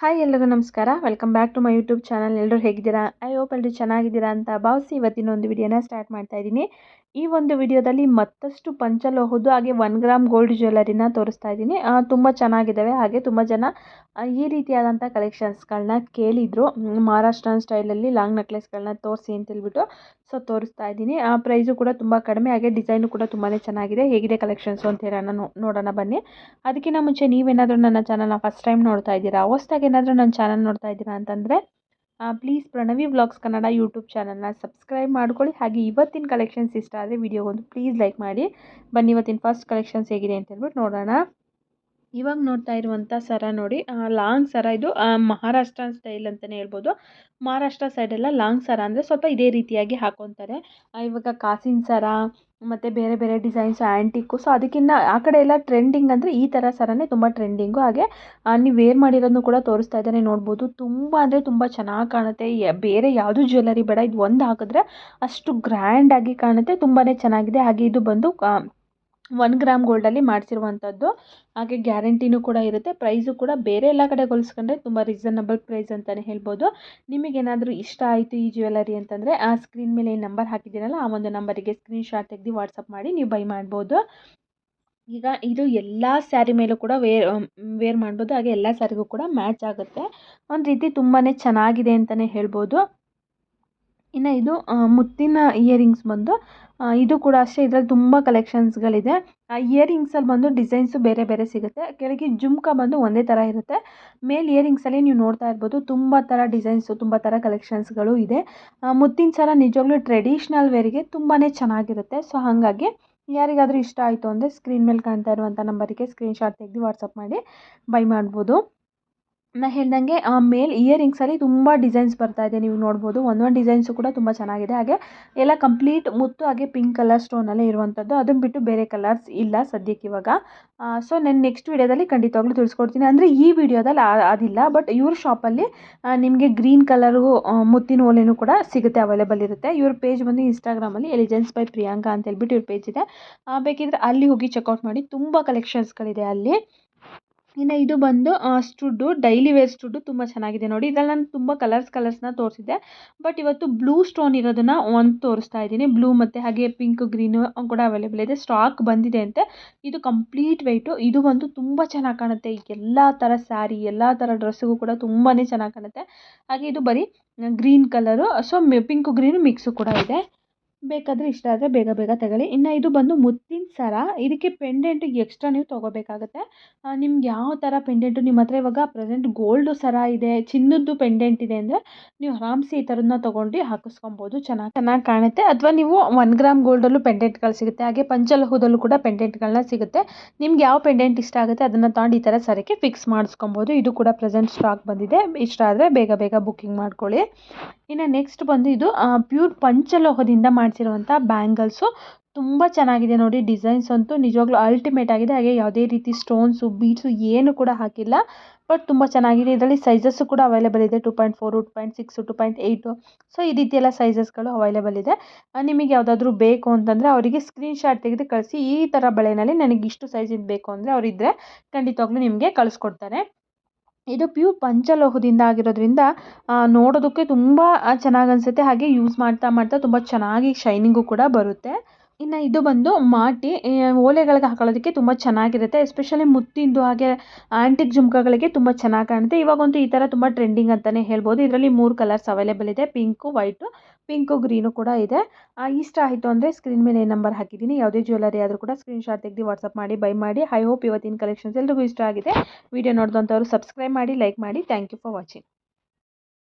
Hi ಎಲ್ಲರೂ ನಮಸ್ಕಾರ. Welcome back to my YouTube channel ಎಲ್ಲರೂ ಹೇಗಿದ್ದೀರಾ? ಐ ಹೋಪ್ ಎಲ್ಲರೂ ಚೆನ್ನಾಗಿದ್ದೀರಾ ಅಂತ ಭಾವಿಸಿ ಇವತ್ತಿನ ಒಂದು ವಿಡಿಯೋನ ಸ್ಟಾರ್ಟ್ ಮಾಡ್ತಾ ಇದ್ದೀನಿ. ಈ ಒಂದು ವಿಡಿಯೋದಲ್ಲಿ ಮತ್ತಷ್ಟು ಪಂಚಲೋಹದ್ದು ಹಾಗೆ ಒನ್ ಗ್ರಾಮ್ ಗೋಲ್ಡ್ ಜ್ಯುವೆಲರಿನ ತೋರಿಸ್ತಾ ಇದ್ದೀನಿ. ತುಂಬ ಚೆನ್ನಾಗಿದ್ದಾವೆ. ಹಾಗೆ ತುಂಬ ಜನ ಈ ರೀತಿಯಾದಂಥ ಕಲೆಕ್ಷನ್ಸ್ಗಳನ್ನ ಕೇಳಿದರು. ಮಹಾರಾಷ್ಟ್ರನ್ ಸ್ಟೈಲಲ್ಲಿ ಲಾಂಗ್ ನೆಕ್ಲೆಸ್ಗಳನ್ನ ತೋರಿಸಿ ಅಂತ ಹೇಳ್ಬಿಟ್ಟು ಸೊ ತೋರಿಸ್ತಾ ಇದ್ದೀನಿ. ಆ ಪ್ರೈಸು ಕೂಡ ತುಂಬ ಕಡಿಮೆ. ಹಾಗೆ ಡಿಸೈನು ಕೂಡ ತುಂಬಾ ಚೆನ್ನಾಗಿದೆ. ಹೇಗಿದೆ ಕಲೆಕ್ಷನ್ಸು ಅಂತ ಹೇಳೋಣ ನೋಡೋಣ ಬನ್ನಿ. ಅದಕ್ಕಿಂತ ಮುಂಚೆ ನೀವೇನಾದರೂ ನನ್ನ ಚಾನಲ್ನ ಫಸ್ಟ್ ಟೈಮ್ ನೋಡ್ತಾ ಇದ್ದೀರಾ, ಹೊಸ್ದಾಗಿ ಏನಾದರೂ ನನ್ನ ಚಾನಲ್ ನೋಡ್ತಾ ಇದ್ದೀರಾ ಅಂತಂದರೆ please Pranavi vlogs Kannada YouTube ಚಾನಲ್ನ ಸಬ್ಸ್ಕ್ರೈಬ್ ಮಾಡ್ಕೊಳ್ಳಿ. ಹಾಗೆ ಇವತ್ತಿನ ಕಲೆಕ್ಷನ್ಸ್ ಇಷ್ಟ ಆದರೆ ವಿಡಿಯೋಗೊಂದು ಪ್ಲೀಸ್ ಲೈಕ್ ಮಾಡಿ. ಬನ್ನಿ, ಇವತ್ತಿನ ಫಸ್ಟ್ ಕಲೆಕ್ಷನ್ಸ್ ಹೇಗಿದೆ ಅಂತ ಹೇಳ್ಬಿಟ್ಟು ನೋಡೋಣ. ಇವಾಗ ನೋಡ್ತಾ ಇರುವಂಥ ಸರ ನೋಡಿ ಲಾಂಗ್ ಸರ ಇದು ಮಹಾರಾಷ್ಟ್ರ ಸ್ಟೈಲ್ ಅಂತಲೇ ಹೇಳ್ಬೋದು. ಮಹಾರಾಷ್ಟ್ರ ಸೈಡೆಲ್ಲ ಲಾಂಗ್ ಸರ ಅಂದರೆ ಸ್ವಲ್ಪ ಇದೇ ರೀತಿಯಾಗಿ ಹಾಕೊತಾರೆ. ಆ, ಇವಾಗ ಕಾಸಿನ ಸರ ಮತ್ತು ಬೇರೆ ಬೇರೆ ಡಿಸೈನ್ಸ್ ಆ್ಯಂಟಿಕ್ಕು ಸೊ ಅದಕ್ಕಿಂತ ಆ ಕಡೆ ಎಲ್ಲ ಟ್ರೆಂಡಿಂಗ್ ಅಂದರೆ ಈ ಥರ ಸರನೇ ತುಂಬ ಟ್ರೆಂಡಿಂಗು ಹಾಗೆ ನೀವು ವೇರ್ ಮಾಡಿರೋದನ್ನು ಕೂಡ ತೋರಿಸ್ತಾ ಇದ್ದಾನೆ ನೋಡ್ಬೋದು. ತುಂಬ ಅಂದರೆ ತುಂಬ ಚೆನ್ನಾಗಿ ಕಾಣುತ್ತೆ. ಬೇರೆ ಯಾವುದು ಜ್ಯುವೆಲ್ಲರಿ ಬೇಡ ಇದು ಒಂದು ಹಾಕಿದ್ರೆ ಅಷ್ಟು ಗ್ರ್ಯಾಂಡಾಗಿ ಕಾಣುತ್ತೆ. ತುಂಬಾ ಚೆನ್ನಾಗಿದೆ. ಹಾಗೆ ಇದು ಬಂದು ಒನ್ ಗ್ರಾಮ್ ಗೋಲ್ಡಲ್ಲಿ ಮಾಡಿಸಿರುವಂಥದ್ದು ಹಾಗೆ ಗ್ಯಾರಂಟಿನೂ ಕೂಡ ಇರುತ್ತೆ. ಪ್ರೈಸು ಕೂಡ ಬೇರೆ ಎಲ್ಲ ಕಡೆ ಹೋಲಿಸ್ಕೊಂಡ್ರೆ ತುಂಬ ರೀಸನಬಲ್ ಪ್ರೈಸ್ ಅಂತಲೇ ಹೇಳ್ಬೋದು. ನಿಮಗೇನಾದರೂ ಇಷ್ಟ ಆಯಿತು ಈ ಜ್ಯುವೆಲರಿ ಅಂತಂದರೆ, ಆ ಸ್ಕ್ರೀನ್ ಮೇಲೆ ನಂಬರ್ ಹಾಕಿದ್ದೀರಲ್ಲ ಆ ಒಂದು ನಂಬರಿಗೆ ಸ್ಕ್ರೀನ್ ಶಾಟ್ ತೆಗೆದು ವಾಟ್ಸಪ್ ಮಾಡಿ ನೀವು ಬೈ ಮಾಡ್ಬೋದು. ಈಗ ಇದು ಎಲ್ಲ ಸ್ಯಾರಿ ಮೇಲೂ ಕೂಡ ವೇರ್ ವೇರ್ ಮಾಡ್ಬೋದು. ಹಾಗೆ ಎಲ್ಲ ಸ್ಯಾರಿಗೂ ಕೂಡ ಮ್ಯಾಚ್ ಆಗುತ್ತೆ. ಒಂದು ರೀತಿ ತುಂಬಾ ಚೆನ್ನಾಗಿದೆ ಅಂತಲೇ ಹೇಳ್ಬೋದು. ಇನ್ನು ಇದು ಮುತ್ತಿನ ಇಯರಿಂಗ್ಸ್ ಬಂದು ಇದು ಕೂಡ ಅಷ್ಟೇ, ಇದರಲ್ಲಿ ತುಂಬ ಕಲೆಕ್ಷನ್ಸ್ಗಳಿದೆ ಆ ಇಯರಿಂಗ್ಸಲ್ಲಿ ಬಂದು ಡಿಸೈನ್ಸು ಬೇರೆ ಬೇರೆ ಸಿಗುತ್ತೆ. ಕೆಳಗೆ ಜುಮ್ಕ ಬಂದು ಒಂದೇ ಥರ ಇರುತ್ತೆ. ಮೇಲ್ ಇಯರಿಂಗ್ಸಲ್ಲಿ ನೀವು ನೋಡ್ತಾ ಇರ್ಬೋದು. ತುಂಬ ಥರ ಡಿಸೈನ್ಸು ತುಂಬ ಥರ ಕಲೆಕ್ಷನ್ಸ್ಗಳು ಇದೆ. ಮುತ್ತಿನ ಸರ ನಿಜವಾಗ್ಲೂ ಟ್ರೆಡಿಷ್ನಲ್ ವೇರಿಗೆ ತುಂಬಾ ಚೆನ್ನಾಗಿರುತ್ತೆ. ಸೊ ಹಾಗಾಗಿ ಯಾರಿಗಾದರೂ ಇಷ್ಟ ಆಯಿತು ಅಂದರೆ ಸ್ಕ್ರೀನ್ ಮೇಲೆ ಕಾಣ್ತಾ ಇರುವಂಥ ನಂಬರಿಗೆ ಸ್ಕ್ರೀನ್ ಶಾಟ್ ತೆಗೆದು ವಾಟ್ಸಪ್ ಮಾಡಿ ಬೈ ಮಾಡ್ಬೋದು. ನಾ ಹೇಳ್ದಂಗೆ ಮೇಲ್ ಇಯರಿಂಗ್ಸಲ್ಲಿ ತುಂಬ ಡಿಸೈನ್ಸ್ ಬರ್ತಾ ಇದೆ ನೀವು ನೋಡ್ಬೋದು. ಒಂದೊಂದು ಡಿಸೈನ್ಸು ಕೂಡ ತುಂಬ ಚೆನ್ನಾಗಿದೆ. ಹಾಗೆ ಎಲ್ಲ ಕಂಪ್ಲೀಟ್ ಮುತ್ತು ಹಾಗೆ ಪಿಂಕ್ ಕಲರ್ ಸ್ಟೋನಲ್ಲೇ ಇರುವಂಥದ್ದು ಅದನ್ನು ಬಿಟ್ಟು ಬೇರೆ ಕಲರ್ಸ್ ಇಲ್ಲ ಸದ್ಯಕ್ಕೆ ಇವಾಗ. ಸೊ ನಾನು ನೆಕ್ಸ್ಟ್ ವೀಡಿಯೋದಲ್ಲಿ ಖಂಡಿತವಾಗ್ಲೂ ತಿಳಿಸ್ಕೊಡ್ತೀನಿ. ಅಂದರೆ ಈ ವಿಡಿಯೋದಲ್ಲಿ ಅದಿಲ್ಲ. ಬಟ್ ಇವ್ರ ಶಾಪಲ್ಲಿ ನಿಮಗೆ ಗ್ರೀನ್ ಕಲರು ಮುತ್ತಿನ ಓಲೆನೂ ಕೂಡ ಸಿಗುತ್ತೆ ಅವೈಲೇಬಲ್ ಇರುತ್ತೆ. ಇವ್ರ ಪೇಜ್ ಬಂದು ಇನ್ಸ್ಟಾಗ್ರಾಮಲ್ಲಿ ಎಲಿಜೆನ್ಸ್ ಬೈ ಪ್ರಿಯಾಂಕಾ ಅಂತ ಹೇಳ್ಬಿಟ್ಟು ಇವ್ರ ಪೇಜ್ ಇದೆ. ಬೇಕಿದ್ರೆ ಅಲ್ಲಿ ಹೋಗಿ ಚೆಕ್ಔಟ್ ಮಾಡಿ. ತುಂಬ ಕಲೆಕ್ಷನ್ಸ್ಗಳಿದೆ ಅಲ್ಲಿ. ಇನ್ನು ಇದು ಬಂದು ಸ್ಟುಡ್ಡು, ಡೈಲಿ ವೇರ್ ಸ್ಟುಡ್ಡು ತುಂಬ ಚೆನ್ನಾಗಿದೆ ನೋಡಿ. ಇದ್ರಲ್ಲಿ ನಾನು ತುಂಬ ಕಲರ್ಸ್, ಕಲರ್ಸ್ನ ತೋರಿಸಿದ್ದೆ. ಬಟ್ ಇವತ್ತು ಬ್ಲೂ ಸ್ಟೋನ್ ಇರೋದನ್ನು ಒಂದು ತೋರಿಸ್ತಾ ಇದ್ದೀನಿ. ಬ್ಲೂ ಮತ್ತು ಹಾಗೆ ಪಿಂಕ್, ಗ್ರೀನು ಕೂಡ ಅವೈಲೇಬಲ್ ಇದೆ. ಸ್ಟಾಕ್ ಬಂದಿದೆ ಅಂತೆ. ಇದು ಕಂಪ್ಲೀಟ್ ವೆಯ್ಟು ಇದು ಬಂದು ತುಂಬ ಚೆನ್ನಾಗಿ ಕಾಣುತ್ತೆ. ಎಲ್ಲ ಥರ ಸ್ಯಾರಿ, ಎಲ್ಲ ಥರ ಡ್ರೆಸ್ಸಿಗೂ ಕೂಡ ತುಂಬಾ ಚೆನ್ನಾಗಿ ಕಾಣುತ್ತೆ. ಹಾಗೆ ಇದು ಬರೀ, green colour. So pink, green mix ಕೂಡ ಇದೆ. ಬೇಕಾದರೆ ಇಷ್ಟ ಆದರೆ ಬೇಗ ಬೇಗ ತಗೊಳ್ಳಿ. ಇನ್ನು ಇದು ಬಂದು ಮುತ್ತಿನ ಸರ, ಇದಕ್ಕೆ ಪೆಂಡೆಂಟ್ ಎಕ್ಸ್ಟ್ರಾ ನೀವು ತೊಗೋಬೇಕಾಗತ್ತೆ. ನಿಮ್ಗೆ ಯಾವ ಥರ ಪೆಂಡೆಂಟು ನಿಮ್ಮ ಹತ್ರ ಇವಾಗ ಪ್ರೆಸೆಂಟ್ ಗೋಲ್ಡು ಸರ ಇದೆ, ಚಿನ್ನದ್ದು ಪೆಂಡೆಂಟ್ ಇದೆ ಅಂದರೆ ನೀವು ಆರಾಮ್ಸಿ ಈ ಥರದನ್ನ ತೊಗೊಂಡು ಹಾಕಿಸ್ಕೊಬೋದು. ಚೆನ್ನಾಗಿ ಚೆನ್ನಾಗಿ ಕಾಣುತ್ತೆ. ಅಥವಾ ನೀವು ಒನ್ ಗ್ರಾಮ್ ಗೋಲ್ಡಲ್ಲೂ ಪೆಂಡೆಂಟ್ಗಳು ಸಿಗುತ್ತೆ. ಹಾಗೆ ಪಂಚಲೋಹದಲ್ಲೂ ಕೂಡ ಪೆಂಡೆಂಟ್ಗಳನ್ನ ಸಿಗುತ್ತೆ. ನಿಮ್ಗೆ ಯಾವ ಪೆಂಡೆಂಟ್ ಇಷ್ಟ ಆಗುತ್ತೆ ಅದನ್ನು ತಗೊಂಡು ಈ ಥರ ಸರಕ್ಕೆ ಫಿಕ್ಸ್ ಮಾಡಿಸ್ಕೊಬೋದು. ಇದು ಕೂಡ ಪ್ರೆಸೆಂಟ್ ಸ್ಟಾಕ್ ಬಂದಿದೆ. ಇಷ್ಟ ಆದರೆ ಬೇಗ ಬೇಗ ಬುಕ್ಕಿಂಗ್ ಮಾಡ್ಕೊಳ್ಳಿ. ಇನ್ನು ನೆಕ್ಸ್ಟ್ ಬಂದು ಇದು ಪ್ಯೂರ್ ಪಂಚಲೋಹದಿಂದ ಮಾಡಿಸಿರುವಂಥ ಬ್ಯಾಂಗಲ್ಸು. ತುಂಬ ಚೆನ್ನಾಗಿದೆ ನೋಡಿ ಡಿಸೈನ್ಸ್ ಅಂತೂ. ನಿಜವಾಗ್ಲೂ ಅಲ್ಟಿಮೇಟ್ ಆಗಿದೆ. ಹಾಗೆ ಯಾವುದೇ ರೀತಿ ಸ್ಟೋನ್ಸು ಬೀಡ್ಸು ಏನು ಕೂಡ ಹಾಕಿಲ್ಲ. ಬಟ್ ತುಂಬ ಚೆನ್ನಾಗಿದೆ. ಇದರಲ್ಲಿ ಸೈಜಸ್ಸು ಕೂಡ ಅವೈಲೇಬಲ್ ಇದೆ. Two point four two point six two point eight so ಈ ರೀತಿ ಸೈಜಸ್ಗಳು ಅವೈಲೇಬಲ್ ಇದೆ. ನಿಮಗೆ ಯಾವುದಾದ್ರೂ ಬೇಕು ಅಂತಂದರೆ ಅವರಿಗೆ ಸ್ಕ್ರೀನ್ ಶಾಟ್ ತೆಗೆದು ಕಳಿಸಿ. ಈ ಥರ ಬಳೆನಲ್ಲಿ ನನಗೆ ಇಷ್ಟು ಸೈಜಿಂದು ಬೇಕು ಅಂದರೆ ಅವರಿದ್ದರೆ ಖಂಡಿತವಾಗ್ಲೂ ನಿಮಗೆ ಕಳಿಸ್ಕೊಡ್ತಾರೆ. ಇದು ಪ್ಯೂರ್ ಪಂಚಲೋಹದಿಂದ ಆಗಿರೋದ್ರಿಂದ ನೋಡೋದಕ್ಕೆ ತುಂಬ ಚೆನ್ನಾಗಿ ಅನ್ಸುತ್ತೆ. ಹಾಗೆ ಯೂಸ್ ಮಾಡ್ತಾ ಮಾಡ್ತಾ ತುಂಬ ಚೆನ್ನಾಗಿ ಶೈನಿಂಗು ಕೂಡ ಬರುತ್ತೆ. ಇನ್ನು ಇದು ಬಂದು ಮಾಟಿ ಓಲೆಗಳಿಗೆ ಹಾಕೊಳ್ಳೋದಕ್ಕೆ ತುಂಬ ಚೆನ್ನಾಗಿರುತ್ತೆ. ಎಸ್ಪೆಷಲಿ ಮುತ್ತಿಂದು ಹಾಗೆ ಆ್ಯಂಟಿಕ್ ಜುಮ್ಕಗಳಿಗೆ ತುಂಬ ಚೆನ್ನಾಗಿ ಕಾಣುತ್ತೆ. ಇವಾಗಂತೂ ಈ ಥರ ತುಂಬ ಟ್ರೆಂಡಿಂಗ್ ಅಂತಲೇ ಹೇಳ್ಬೋದು. ಇದರಲ್ಲಿ ಮೂರು ಕಲರ್ಸ್ ಅವೈಲೇಬಲ್ ಇದೆ. ಪಿಂಕು ವೈಟು ಪಿಂಕು ಗ್ರೀನು ಕೂಡ ಇದೆ. ಇಷ್ಟ ಆಯಿತು ಅಂದರೆ ಸ್ಕ್ರೀನ್ ಮೇಲೆ ನಂಬರ್ ಹಾಕಿದ್ದೀನಿ. ಯಾವುದೇ ಜ್ಯುವೆಲರಿ ಆದರೂ ಕೂಡ ಸ್ಕ್ರೀನ್ ಶಾಟ್ ತೆಗೆದು ವಾಟ್ಸಪ್ ಮಾಡಿ ಬೈ ಮಾಡಿ. ಐ ಹೋಪ್ ಇವತ್ತಿನ ಕಲೆಕ್ಷನ್ಸ್ ಎಲ್ರಿಗೂ ಇಷ್ಟ ಆಗಿದೆ. ವಿಡಿಯೋ ನೋಡಿದಂಥವ್ರು ಸಬ್ಸ್ಕ್ರೈಬ್ ಮಾಡಿ ಲೈಕ್ ಮಾಡಿ. Thank you for watching